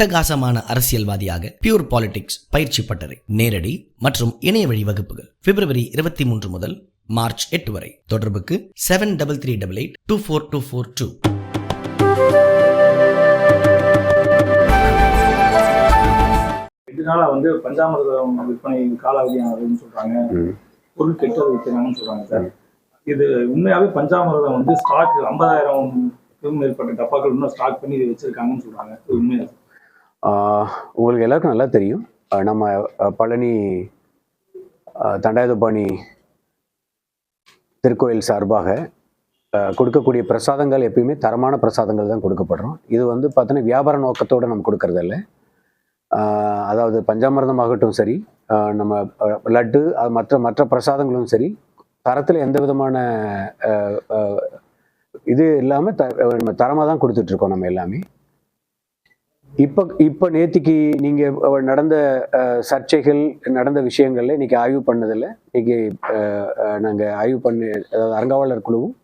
அட்டகாசமான அரசியல்வாதியாக pure politics பயிற்சி பட்டறை நேரடி மற்றும் இணைய வழி வகுப்புகள் பிப்ரவரி இருபத்தி மூன்று முதல் மார்ச் எட்டு வரை. தொடர்புக்கு seven double three double eight two four two four two நாளா வந்து பஞ்சாமிர்தம் விற்பனை காலாவதியானதுன்னு சொல்றாங்க. பொருள் கெட்டது விற்கிறாங்கன்னு சொல்றாங்க சார். இது உண்மையாவே பஞ்சாமிர்தம் வந்து ஸ்டாக் ஐம்பதாயிரம் மேற்பட்ட டப்பாக்கள் இன்னும் ஸ்டாக் பண்ணி இது வச்சிருக்காங்கன்னு சொல்றாங்க. இது உண்மையா உங்களுக்கு எல்லாருக்கும் நல்லா தெரியும். நம்ம பழனி தண்டாயுதபாணி திருக்கோயில் சார்பாக கொடுக்கக்கூடிய பிரசாதங்கள் எப்பயுமே தரமான பிரசாதங்கள் தான் கொடுக்கப்படுறோம். இது வந்து பார்த்தீங்கன்னா வியாபார நோக்கத்தோடு நம்ம கொடுக்கறதில்ல. அதாவது பஞ்சாமிரதமாகட்டும் சரி நம்ம லட்டு அது மற்ற மற்ற பிரசாதங்களும் சரி தரத்தில் எந்த விதமான இது இல்லாமல் த நம்ம தரமாக தான் கொடுத்துட்ருக்கோம் நம்ம எல்லாமே. இப்போ இப்போ நேத்திக்கு நீங்கள் நடந்த சர்ச்சைகள் நடந்த விஷயங்கள்ல இன்னைக்கு ஆய்வு பண்ணதில்ல இன்னைக்கு நாங்கள் ஆய்வு பண்ணி அதாவது அறங்காவலர் குழுவும்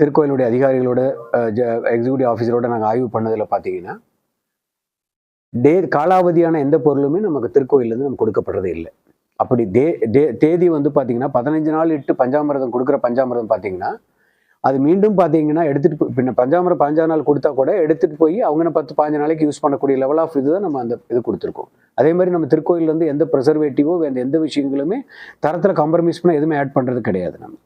திருக்கோயிலுடைய அதிகாரிகளோட எக்ஸிக்யூட்டிவ் ஆஃபீஸரோட நாங்கள் ஆய்வு பண்ணதில் பார்த்தீங்கன்னா டே காலாவதியான எந்த பொருளுமே நமக்கு திருக்கோயிலேருந்து நமக்கு கொடுக்கப்படுறதே இல்லை. அப்படி தே டே தேதி வந்து பார்த்தீங்கன்னா பதினஞ்சு நாள் இட்டு பஞ்சாமிரதம் கொடுக்குற பஞ்சாமிரதம் பார்த்தீங்கன்னா அது மீண்டும் பார்த்தீங்கன்னா எடுத்துகிட்டு போய் பின்ன பஞ்சாமரம் பதினஞ்சா நாள் கொடுத்தா கூட எடுத்துகிட்டு போய் அவங்க பத்து பாஞ்சு நாளைக்கு யூஸ் பண்ணக்கூடிய லெவல் ஆஃப் இது தான் நம்ம அந்த இது கொடுத்துருக்கோம். அதே மாதிரி நம்ம திருக்கோயிலேருந்து எந்த ப்ரிசர்வேட்டிவோ வேறு எந்த விஷயங்களுமே தரத்தில் காம்ப்ரமைஸ் பண்ண எதுவுமே ஆட் பண்ணுறது கிடையாது நம்ம.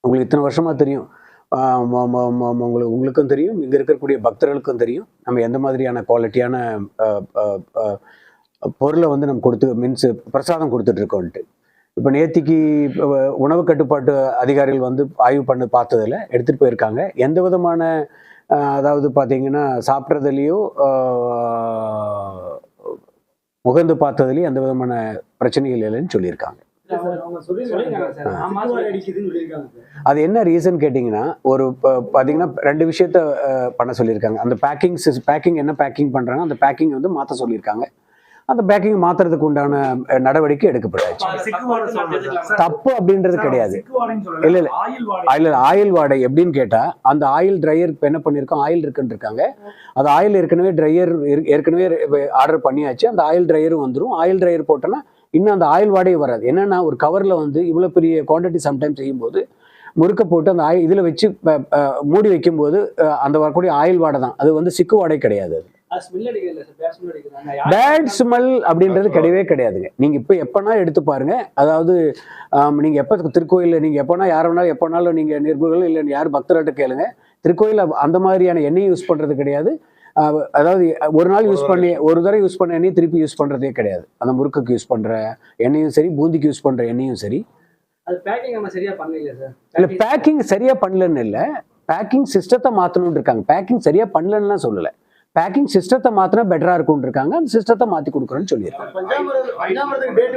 உங்களுக்கு இத்தனை வருஷமாக தெரியும். ம- ம- ம- உங்களுக்கு உங்களுக்கும் தெரியும். இங்கே இருக்கக்கூடிய பக்தர்களுக்கும் தெரியும். நம்ம எந்த மாதிரியான குவாலிட்டியான பொருளை வந்து நம்ம கொடுத்து மீன்ஸ் பிரசாதம் கொடுத்துட்ருக்கோன்ட்டு இப்போ நேத்திக்கு உணவு கட்டுப்பாட்டு அதிகாரிகள் வந்து ஆய்வு பண்ணி பார்த்ததுல எடுத்துகிட்டு போயிருக்காங்க. எந்த விதமான அதாவது பார்த்தீங்கன்னா சாப்பிட்றதுலேயோ முகந்து பார்த்ததுலேயும் எந்த விதமான பிரச்சனைகள் இல்லைன்னு சொல்லியிருக்காங்க. அது என்ன ரீசன் கேட்டிங்கன்னா ஒரு பார்த்தீங்கன்னா ரெண்டு விஷயத்த பண்ண சொல்லியிருக்காங்க. அந்த பேக்கிங் பேக்கிங் என்ன பேக்கிங் பண்ணுறாங்க அந்த பேக்கிங் வந்து மாற்ற சொல்லியிருக்காங்க. அந்த பேக்கிங் மாற்றுறதுக்கு உண்டான நடவடிக்கை எடுக்கப்பட்டாச்சு. தப்பு அப்படின்றது கிடையாது. இல்ல, இல்ல. ஆயில் ஆயில் வாடை எப்படின்னு கேட்டா அந்த ஆயில் ட்ரையர் இப்போ என்ன பண்ணியிருக்கோம்? ஆயில் இருக்குன்னு இருக்காங்க. அது ஆயில் ஏற்கனவே ட்ரையர் ஏற்கனவே ஆர்டர் பண்ணியாச்சு. அந்த ஆயில் ட்ரையரும் வந்துடும் ஆயில் ட்ரையர் போட்டோன்னா இன்னும் அந்த ஆயில் வாடையே வராது. என்னன்னா ஒரு கவர்ல வந்து இவ்வளோ பெரிய குவான்டிட்டி சம்டைம் செய்யும்போது முறுக்க போட்டு அந்த ஆயில் இதில் வச்சு மூடி வைக்கும்போது அந்த வரக்கூடிய ஆயில் வாடை தான். அது வந்து சிக்கு வாடை கிடையாது பேட் ஸ்மெல் அப்படின்றது கிடையவே கிடையாதுங்க. நீங்க இப்போ எப்பனா எடுத்து பாருங்க. அதாவது ஆம், நீங்க எப்ப திருக்கோயில்ல நீங்க எப்பனா யார் வேணாலும் எப்பனாலும் நீங்க நிர்புகள் இல்லை யார் பக்தர்கிட்ட கேளுங்க. திருக்கோயில அந்த மாதிரியான எண்ணெய் யூஸ் பண்றது கிடையாது. அதாவது ஒரு நாள் யூஸ் பண்ணி ஒரு தடவை யூஸ் பண்ண எண்ணெய் திருப்பி யூஸ் பண்றதே கிடையாது. அந்த முறுக்குக்கு யூஸ் பண்ற எண்ணெயும் சரி பூந்திக்கு யூஸ் பண்ற எண்ணெயும் சரி. அது பேக்கிங் நம்ம சரியா பண்ணல சார் இல்ல பேக்கிங் சரியா பண்ணலன்னு இல்ல. பேக்கிங் சிஸ்டத்தை மாத்தணும்னு இருக்காங்க. பேக்கிங் சரியா பண்ணலன்னு சொல்லல. பேக்கிங் சிஸ்டத்தை மாத்தினா பெட்டரா இருக்கும்னு இருக்காங்க அந்த சிஸ்டத்தை மாத்தி கொடுக்குறேன்னு சொல்லியிருக்காங்க. டேட்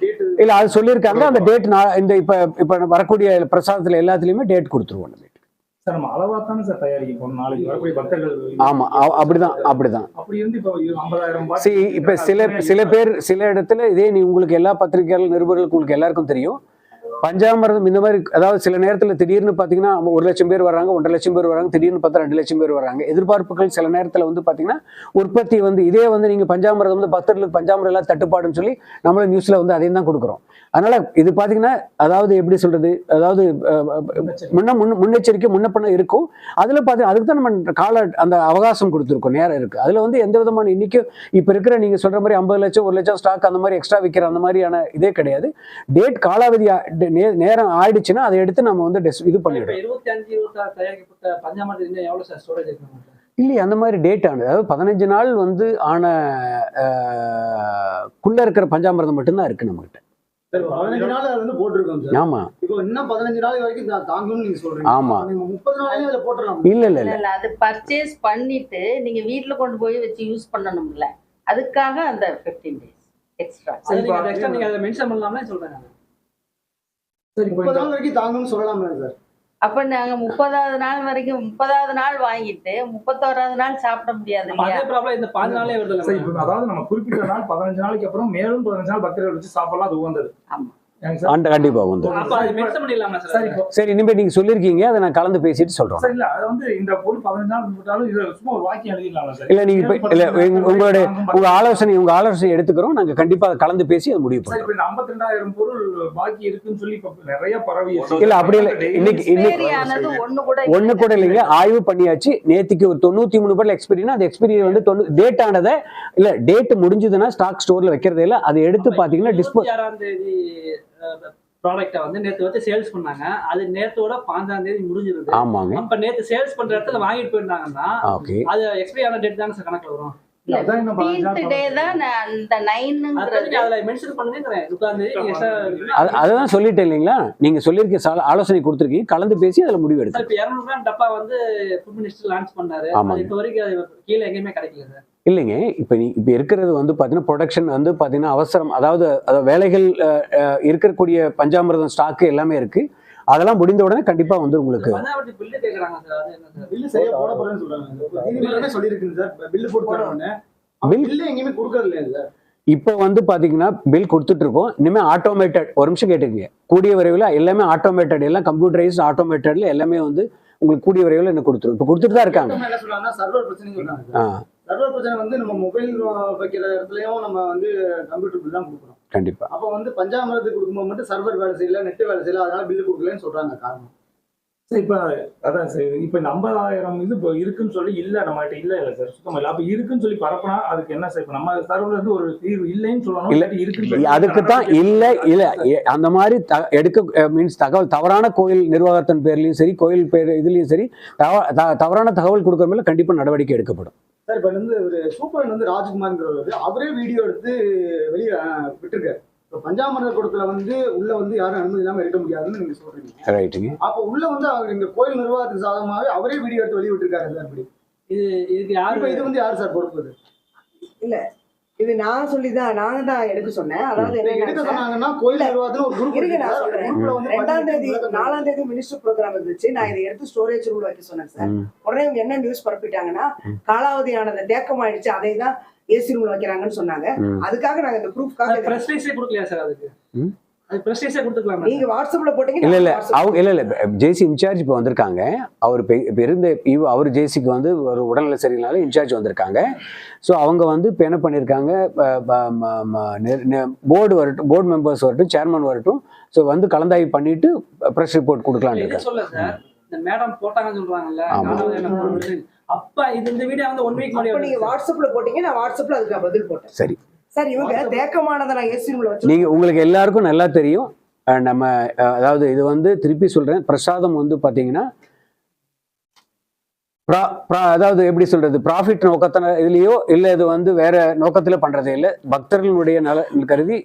டேட் இல்ல அது சொல்லியிருக்காங்க. அந்த டேட் இந்த இப்ப இப்ப வரக்கூடிய பிரசாதத்துல எல்லாத்துலயுமே டேட் கொடுத்துருவோம் அ- அப்படிதான் அப்படிதான். இப்ப சில சில பேர் சில இடத்துல இதே நீ உங்களுக்கு எல்லா பத்திரிகையாளர் நிருபர்களுக்கு உங்களுக்கு எல்லாருக்கும் தெரியும். பஞ்சாமிரதம் இந்த மாதிரி அதாவது சில நேரத்தில் திடீர்னு பார்த்தீங்கன்னா ஒரு லட்சம் பேர் வராங்க ஒன்றரை லட்சம் பேர் வராங்க திடீர்னு பார்த்தா ரெண்டு லட்சம் பேர் வராங்க எதிர்பார்ப்புகள் சில நேரத்தில் வந்து பார்த்தீங்கன்னா உற்பத்தி வந்து இதே வந்து நீங்கள் பஞ்சாமிரதம் வந்து பக்தர்களுக்கு பஞ்சாமிரம் எல்லாம் தட்டுப்பாடுன்னு சொல்லி நம்மளும் நியூஸில் வந்து அதையும் தான் கொடுக்குறோம். அதனால் இது பார்த்தீங்கன்னா அதாவது எப்படி சொல்கிறது அதாவது முன்ன முன் முன்னெச்சரிக்கை முன்ன இருக்கும். அதில் பார்த்தீங்கன்னா அதுக்கு தான் நம்ம கால அந்த அவகாசம் கொடுத்துருக்கோம் நேரம் இருக்குது அதில் வந்து எந்த விதமான இன்றைக்கும் இப்போ இருக்கிற நீங்கள் சொல்கிற மாதிரி ஐம்பது லட்சம் ஒரு லட்சம் ஸ்டாக் அந்த மாதிரி எக்ஸ்ட்ரா விற்கிற அந்த மாதிரியான இதே கிடையாது. டேட் காலாவதி நேரம் ஆயிடுச்சுன்னா அதை எடுத்து நம்ம வந்து dis- இது இப்ப பண்ணிடுறோம். இருபத்தி அஞ்சு இருபத்தி ஆறு தயாரிக்கப்பட்ட பஞ்சாமிரதம் இன்னும் எவ்வளவு சார் ஸ்டோரேஜ் இருக்கு இல்லையே அந்த மாதிரி டேட் ஆனது. அதாவது பதினஞ்சு நாள் வந்து ஆன குள்ள இருக்கிற பஞ்சாமிரதம் மட்டும்தான் இருக்கு நம்மகிட்ட. ஆமா. இப்போ இன்னும் பதினஞ்சு நாள் வரைக்கும் தா- தாங்கும்னு நீங்க சொல்றீங்க. ஆமா. இல்ல இல்ல இல்ல. அது பர்ச்சேஸ் பண்ணிட்டு நீங்க வீட்ல கொண்டு போய் வச்சு யூஸ் பண்ணணும்ல. அதுக்காக அந்த 15 டேஸ் எக்ஸ்ட்ரா சரி நீங்க எக்ஸ்ட்ரா நீங்க அதை மென்ஷன் பண்ணலாம்னு சொல்றேன் தாங்கும்னு சொல்லலாம்ல சார். அப்ப நாங்க முப்பதாவது நாள் வரைக்கும் முப்பதாவது நாள் வாங்கிட்டு முப்பத்தோராவது நாள் சாப்பிட முடியாது அதாவது நம்ம குறிப்பிட்ட நாள் பதினஞ்சு நாளைக்கு அப்புறம் மேலும் பதினஞ்சு நாள் பக்தர்கள் வச்சு சாப்பிடலாம் அது உகந்தது. ஆமா. ஏங்க சார் அந்த கண்டிப்பா வந்து. சார் சார் இப்போ சரி இனிமே நீங்க சொல்லியிருக்கீங்க அதை நான் கலந்து பேசிட்டு சொல்றோம் சார் இல்ல அது வந்து இந்த பொருள் பதினஞ்சு நாள் போட்டாலும் இது சும்மா ஒரு வாக்கியம் எழுதிடலாம் சார் இல்ல நீங்க இல்ல உங்க- உங்களுடைய உங்க ஆலோசனை உங்க ஆலோசனை எடுத்துக்கிறோம் நாங்க கண்டிப்பா அதை கலந்து பேசி அதை முடிவு இப்ப இந்த ஐம்பத்தி ரெண்டாயிரம் பொருள் பாக்கி இருக்குன்னு சொல்லி நிறைய பரவி இல்ல அப்படி இல்ல இன்னைக்கு இன்னைக்கு ஒண்ணு கூட இல்லைங்க ஆய்வு பண்ணியாச்சு. நேத்திக்கு ஒரு தொண்ணூத்தி மூணு பேர்ல எக்ஸ்பீரியனா அந்த எக்ஸ்பீரி வந்து தொண்ணூ டேட் ஆனதை இல்ல டேட் முடிஞ்சதுன்னா ஸ்டாக் ஸ்டோர்ல வைக்கிறதே இல்ல அதை எடுத்து பாத்தீங்கன்னா டிஸ்போ ப்ராடக்ட்டை வந்து நேத்து வச்சு சேல்ஸ் பண்ணாங்க. அது நேத்தோட பாஞ்சாம் தேதி முடிஞ்சிருது. ஆமாங்க. அப்ப நேத்து சேல்ஸ் பண்ற இடத்துல வாங்கிட்டு போயிருந்தாங்கன்னா அது எக்ஸ்பைரி ஆன டேட் தானே சார் கணக்குல வரும்? அதான் சொல்லிட்டேன் இல்லைங்களா? நீங்க சொல்லியிருக்க சால- ஆலோசனை கொடுத்துருக்கீங்க. கலந்து பேசி அதுல முடிவு எடுத்து டப்பா வந்து லான்ச் பண்ணாரு. இப்ப வரைக்கும் கீழே எங்கேயுமே கிடைக்கல சார் இல்லைங்க இப்போ நீ இப்போ இருக்கிறது வந்து பார்த்தீங்கன்னா ப்ரொடக்ஷன் வந்து பார்த்தீங்கன்னா அவசரம். அதாவது அதாவது வேலைகள் இருக்கக்கூடிய பஞ்சாமிர்தம் ஸ்டாக்கு எல்லாமே இருக்கு. அதெல்லாம் முடிந்த உடனே கண்டிப்பா வந்து உங்களுக்கு இப்போ வந்து பார்த்தீங்கன்னா பில் கொடுத்துட்டு இருக்கோம். இனிமேல் ஆட்டோமேட்டட் ஒரு நிமிஷம் கேட்டுக்கங்க. கூடிய விரைவில் எல்லாமே ஆட்டோமேட்டட் எல்லாம் கம்ப்யூட்டரைஸ் ஆட்டோமேட்டட்ல எல்லாமே வந்து உங்களுக்கு கூடிய விரைவில் என்ன கொடுத்துரும். இப்போ கொடுத்துட்டு தான் இருக்காங்க. என்ன சொல்றாங்கன்னா சர்வர் பிரச்சனை சொல்றாங்க. ஆ. சார் சர்வர் பிரச்சனை வந்து நம்ம மொபைல் வைக்கிற இடத்துலயும் நம்ம வந்து கம்ப்யூட்டர் பில் தான் கொடுக்குறோம் கண்டிப்பா. அப்போ வந்து பஞ்சாமிரத்துக்கு கொடுக்கும்போது மட்டும் சர்வர் வேலை செய்யல நெட் வேலை செய்யல அதனால பில்லு கொடுக்கலன்னு சொல்றாங்க காரணம். சார் இப்ப அதான் சார் இப்ப இந்த ஐம்பதாயிரம் இது இப்போ இருக்குன்னு சொல்லி இல்ல நம்ம கிட்ட இல்ல இல்ல சார் சுத்தமா இல்ல. அப்ப இருக்குன்னு சொல்லி பரப்புனா அதுக்கு என்ன சார் இப்ப நம்ம சர்வர்ல இருந்து ஒரு தீர்வு இல்லைன்னு சொல்லணும் இல்ல. சொல்லி அதுக்கு தான் இல்ல இல்ல அந்த மாதிரி த- எடுக்க மீன்ஸ் தகவல் தவறான கோயில் நிர்வாகத்தின் பேர்லயும் சரி கோயில் பேர் இதுலயும் சரி தவறான தகவல் கொடுக்குற மேல கண்டிப்பா நடவடிக்கை எடுக்கப்படும். சார் இப்போ வந்து ஒரு சூப்பரன் வந்து ராஜ்குமார்ங்கிறவர் அவரே வீடியோ எடுத்து வெளியே விட்டிருக்காரு. இப்போ பஞ்சாமிரத கூடத்துல வந்து உள்ள வந்து யாரும் அனுமதி இல்லாம இருக்க முடியாதுன்னு நீங்க சொல்றீங்க. ரைட்டுங்க அப்போ உள்ள வந்து அவர் எங்க கோயில் நிர்வாகத்துக்கு சாதகமாகவே அவரே வீடியோ எடுத்து வெளியே விட்டுருக்காரு சார் இப்படி. இது இதுக்கு யாரு? இது வந்து யார் சார் பொறுப்பு இது? இது நான் சொல்லிதான் நாங்க தான் எடுக்க சொன்னேன். அதாவது இதை எடுக்க என்னன்னா சொன்னாங்கன்னா கோயில் நிர்வாகத்துல ஒரு குரூப் இருங்க, நான் சொல்றேன். ரெண்டாம் தேதி நாலாம் தேதி மினிஸ்டர் ப்ரோக்ராம் இருந்துச்சு. நான் இதை எடுத்து ஸ்டோரேஜ் ரூம்ல வைக்க சொன்னேன் சார். உடனே என்ன நியூஸ் பரப்பிட்டாங்கன்னா. காலாவதியானது தேக்கம் ஆயிடுச்சு அதை தான் ஏசி ரூம்ல வைக்கிறாங்கன்னு சொன்னாங்க. அதுக்காக நாங்க இந்த ப்ரூஃப்காக பிரஸ் ரிலீஸே கொடுக்கலையா சார் அதுக்கு? நீங்க வாட்ஸ்அப்ல போட்டீங்க இல்ல இல்ல அவங்க இல்ல இல்ல ஜேசி இன்சார்ஜ் இப்போ வந்திருக்காங்க. அவர் இருந்த அவர் ஜேசிக்கு வந்து ஒரு உடல்நல சரியில்லைனால இன்சார்ஜ் வந்திருக்காங்க. ஸோ அவங்க வந்து இப்போ என்ன பண்ணியிருக்காங்க போர்டு வரட்டும் போர்டு மெம்பர்ஸ் வரட்டும் சேர்மன் வரட்டும். ஸோ வந்து கலந்தாய்வு பண்ணிட்டு ப்ரெஸ் ரிப்போர்ட் கொடுக்கலான்னு இருக்காங்க. இந்த மேடம் போட்டாங்கன்னு சொல்றாங்கல்ல? அப்ப இது இந்த வீடியோ வந்து ஒன் வீக் அப்ப நீங்க முன்னாடி வாட்ஸ்அப்ல போட்டீங்க நான் வாட்ஸ்அப்ல அதுக்கு பதில் போட்டேன். சரி. சார் இவங்க தேக்கமானதை நான் ஏசி நீங்க உங்களுக்கு எல்லாருக்கும் நல்லா தெரியும். நம்ம அதாவது இது வந்து திருப்பி சொல்றேன். பிரசாதம் வந்து பாத்தீங்கன்னா ப்ரா- ப்ரா- அதாவது எப்படி சொல்றது? ப்ராஃபிட் நோக்கத்தின இதுலயோ இல்ல இது வந்து வேற நோக்கத்துல பண்றதே இல்லை. பக்தர்களுடைய நல கருதி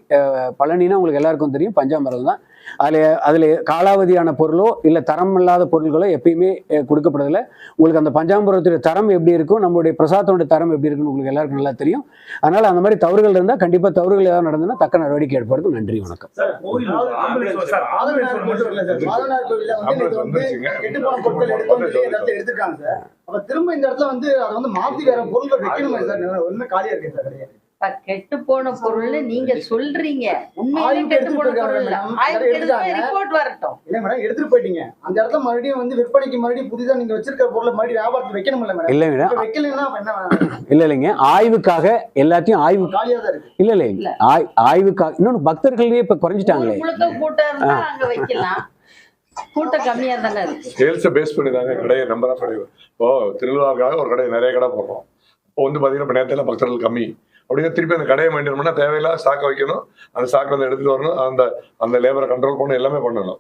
பழனினா உங்களுக்கு எல்லாருக்கும் தெரியும். பஞ்சாமிரதம் தான். அதுல அதுல காலாவதியான பொருளோ இல்ல தரம் இல்லாத பொருள்களோ எப்பயுமே அஹ், கொடுக்கப்படுறதில்ல. உங்களுக்கு அந்த பஞ்சாமிரத்துடைய தரம் எப்படி இருக்கும் நம்மளுடைய பிரசாதத்தோட தரம் எப்படி இருக்குன்னு உங்களுக்கு எல்லாருக்கும் நல்லா தெரியும். அதனால அந்த மாதிரி தவறுகள் இருந்தா கண்டிப்பா தவறுகள் ஏதாவது நடந்ததுன்னா தக்க நடவடிக்கை எடுப்பதற்கு நன்றி வணக்கம். சார் அப்ப திரும்ப இந்த இடத்துல வந்து அதை வந்து மாத்தி வேற பொருளை வைக்கணுமே சார்? ஒண்ணுமே காலியா இருக்கு சார் கெட்டு போன பொருள் நீங்க சொல்றீங்க. உண்மையிலே ஆய்வுக்கு கெட்டு போன எடுத்துட்டு பொருள் இல்ல இருக்காங்க. ஆய்வுக்கு எடுத்துட்டாங்க. எடுத்து ரிப்போர்ட் வரட்டும். இல்ல மேடம் எடுத்துட்டு போயிட்டீங்க. அந்த இடத்துல மறுபடியும் வந்து விற்பனைக்கு மறுபடியும் புதிதா நீங்க வச்சிருக்கிற பொருளை மறுபடியும் வியாபாரத்துக்கு வைக்கணும் இல்ல மேடம். இப்ப வைக்கலைன்னா இல்ல இல்லைங்க. ஆய்வுக்காக எல்லாத்தையும் ஆய்வு காலியா தான் இருக்கு. இல்ல இல்ல. இல்ல. ஆய் ஆய்வுக்காக இன்னொன்னு பக்தர்களே இப்ப குறைஞ்சிட்டாங்களே. கூட்டம் இருந்தா அங்க வைக்கலாம். கூட்டம் கம்மியா தானே இருக்கு. சேல்ஸை பேஸ் பண்ணி தாங்க கடையை நம்ம தான் இப்போ திருவிழாவுக்காக ஒரு கடை நிறைய கடை போடுறோம். இப்போ வந்து பார்த்தீங்கன்னா நேரத்தில் பக்தர்கள் கம்மி. அப்படிங்க திருப்பி அந்த கடையை மெயின்டைன் பண்ணால் தேவையில்லாத ஸ்டாக்கை வைக்கணும். அந்த ஸ்டாக் வந்து எடுத்துட்டு வரணும். அந்த அந்த லேபரை கண்ட்ரோல் பண்ணணும் எல்லாமே பண்ணணும்.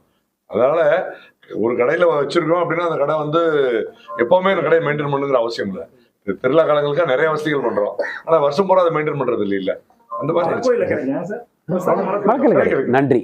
அதனால ஒரு கடையில் வச்சிருக்கோம் அப்படின்னா அந்த கடை வந்து எப்பவுமே அந்த கடையை மெயின்டைன் பண்ணுங்கிற அவசியம் இல்லை. திருவிழா காலங்களுக்காக நிறைய வசதிகள் பண்றோம். ஆனா வருஷம் பூரா அதை மெயின்டைன் பண்றது இல்லை. இல்ல அந்த மாதிரி நன்றி.